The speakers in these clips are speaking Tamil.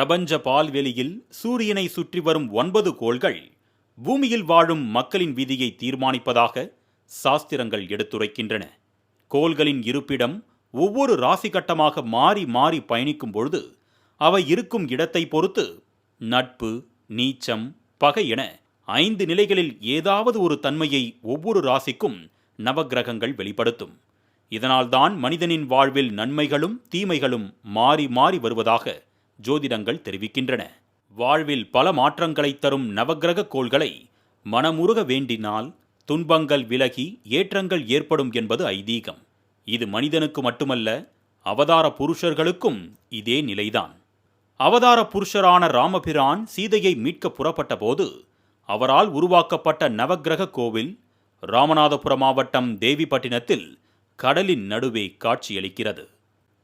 பிரபஞ்ச பால்வெளியில் சூரியனை சுற்றி வரும் ஒன்பது கோள்கள் பூமியில் வாழும் மக்களின் விதியை தீர்மானிப்பதாக சாஸ்திரங்கள் எடுத்துரைக்கின்றன. கோள்களின் இருப்பிடம் ஒவ்வொரு ராசி கட்டமாக மாறி மாறி பயணிக்கும் பொழுது அவை இருக்கும் இடத்தை பொறுத்து நட்பு நீச்சம் பகை என ஐந்து நிலைகளில் ஏதாவது ஒரு தன்மையை ஒவ்வொரு ராசிக்கும் நவக்கிரகங்கள் வெளிப்படுத்தும். இதனால்தான் மனிதனின் வாழ்வில் நன்மைகளும் தீமைகளும் மாறி மாறி வருவதாக ஜோதிடங்கள் தெரிவிக்கின்றன. வாழ்வில் பல மாற்றங்களைத் தரும் நவக்கிரக கோள்களை மனமுருக வேண்டினால் துன்பங்கள் விலகி ஏற்றங்கள் ஏற்படும் என்பது ஐதீகம். இது மனிதனுக்கு மட்டுமல்ல அவதார புருஷர்களுக்கும் இதே நிலைதான். அவதார புருஷரான ராமபிரான் சீதையை மீட்க புறப்பட்ட போது அவரால் உருவாக்கப்பட்ட நவக்கிரக கோவில் ராமநாதபுரம் மாவட்டம் தேவிப்பட்டினத்தில் கடலின் நடுவே காட்சியளிக்கிறது.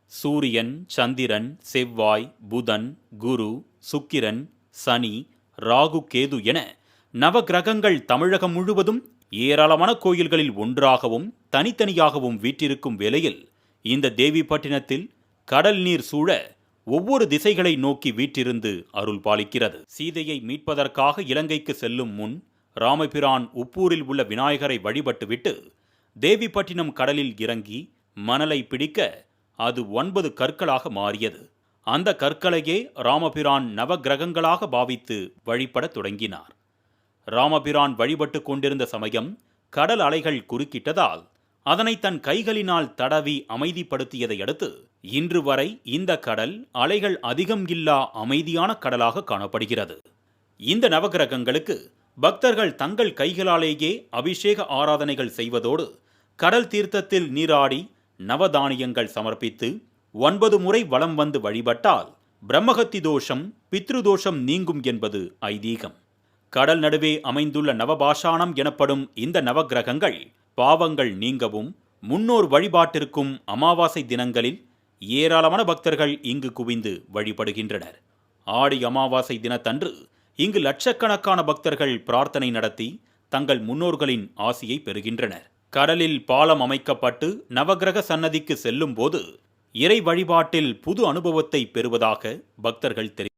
சூரியன் சந்திரன் செவ்வாய் புதன் குரு சுக்கிரன் சனி ராகு கேது என நவக்கிரகங்கள் தமிழகம் முழுவதும் ஏராளமான கோயில்களில் ஒன்றாகவும் தனித்தனியாகவும் வீற்றிருக்கும் வேளையில் இந்த தேவிப்பட்டினத்தில் கடல் நீர் சூழ ஒவ்வொரு திசைகளை நோக்கி வீற்றிருந்து அருள் பாலிக்கிறது. சீதையை மீட்பதற்காக இலங்கைக்கு செல்லும் முன் ராமபிரான் உப்பூரில் உள்ள விநாயகரை வழிபட்டுவிட்டு தேவிப்பட்டினம் கடலில் இறங்கி மணலை பிடிக்க அது ஒன்பது கற்களாக மாறியது. அந்த கற்களையே ராமபிரான் நவக்கிரகங்களாக பாவித்து வழிபடத் தொடங்கினார். ராமபிரான் வழிபட்டு கொண்டிருந்த சமயம் கடல் அலைகள் குறுக்கிட்டதால் அதனை தன் கைகளினால் தடவி அமைதிப்படுத்தியதை அடுத்து இன்று வரை இந்த கடல் அலைகள் அதிகம் இல்லா அமைதியான கடலாக காணப்படுகிறது. இந்த நவகிரகங்களுக்கு பக்தர்கள் தங்கள் கைகளாலேயே அபிஷேக ஆராதனைகள் செய்வதோடு கடல் தீர்த்தத்தில் நீராடி நவதானியங்கள் சமர்ப்பித்து ஒன்பது முறை வலம் வந்து வழிபட்டால் பிரம்மகத்தி தோஷம் பித்ருதோஷம் நீங்கும் என்பது ஐதீகம். கடல் நடுவே அமைந்துள்ள நவபாஷாணம் எனப்படும் இந்த நவக்கிரகங்கள் பாவங்கள் நீங்கவும் முன்னோர் வழிபாட்டிற்கும் அமாவாசை தினங்களில் ஏராளமான பக்தர்கள் இங்கு குவிந்து வழிபடுகின்றனர். ஆடி அமாவாசை தினத்தன்று இங்கு லட்சக்கணக்கான பக்தர்கள் பிரார்த்தனை நடத்தி தங்கள் முன்னோர்களின் ஆசியை பெறுகின்றனர். கடலில் பாலம் அமைக்கப்பட்டு நவக்கிரக சன்னதிக்கு செல்லும் போது இறை வழிபாட்டில் புது அனுபவத்தை பெறுவதாக பக்தர்கள் தெரிவித்தனர்.